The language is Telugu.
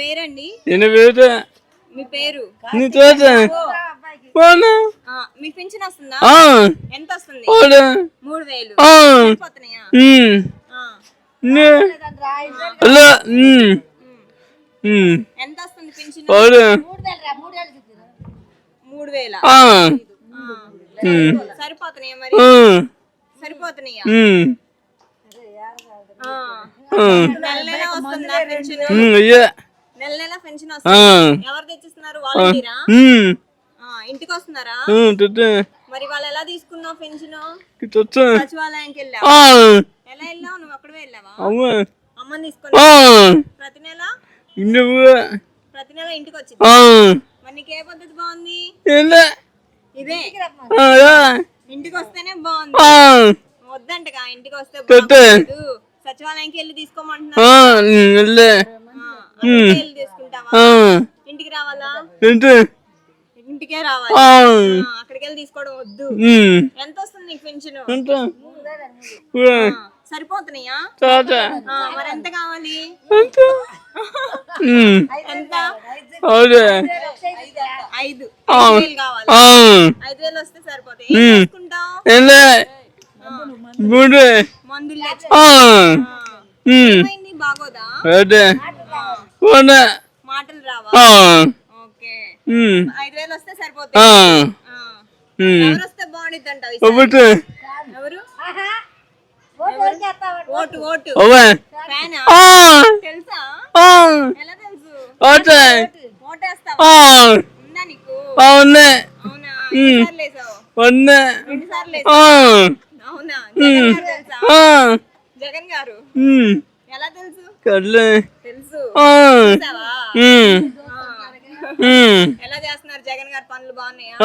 పేరండి? వేట మీ పేరు? నీ తోట. పోనా? వస్తుందా? ఎంత వస్తుంది? మూడు వేలు. ఎంత వస్తుంది మూడు వేల? సరిపోతున్నాయా మరి? సరిపోతున్నాయా? ఉమ్, ఆ. ఆ, నెల నెల వస్తుందా పెన్షన్ ఉమ్, అయ్యా. నెల నెల పెన్షన్ ఆ, వస్తుంది ఎవరు తెచ్చిస్తున్నారు? వాలంటీరా? ఉమ్, ఆ, ఇంటికి వస్తున్నారా మరి వాళ్ళు ఎలా తీసుకున్నావు పెన్షన్ వెళ్ళావా? ఎలా వెళ్ళావు? నువ్వు అక్కడే వెళ్ళావా? అమ్మ, అమ్మని ప్రతి నెల? ప్రతి నెల ఇంటికి వచ్చింది ఆ, మరి నీకు ఏ పద్ధతి బాగుంది? ఇదే. ఆ, యా, ఇంటికి వస్తేనే బాగుంది వద్దంటగా ఇంటికి వస్తే సచివాలయంకి వెళ్ళి ఆ, ఇంటికి రావాలా? ఇంటికే రావాలి. అక్కడికి వెళ్ళి తీసుకోవడం వద్దు. ఎంత వస్తుంది నీకు పెన్షన్? సరిపోతున్నాయా? మరి ఎంత కావాలి? ఎంత, ఐదు. కావాలి. ఐదు వేలు వస్తే సరిపోతాయి. మందులు బాగోదా? అదే, ఆ. పోనా, మాటలు రావా? ఆ, ఓకే. ఉమ్, ఐదు వేలు వస్తే ఆ, సరిపోతాయి. ఆ. ఉమ్, ఎవరు వస్తే బాగుండిద్ది అంటావు ఒకటి, ఎవరు? ఓటు ఓటు ఒవే, ఫ్యానా? ఆ, తెలుసా? ఆ, ఎలా తెలుసు? ఓటే, ఓటేస్తావా? ఆ, ఉందా నీకు? అవునే, అవునా ఎన్నిసార్లు వేసావు జగన్ గారు ఎలా తెలుసు? కర్లే, తెలుసు. ఎలా చేస్తున్నారు జగన్ గారు పనులు బాగున్నాయా?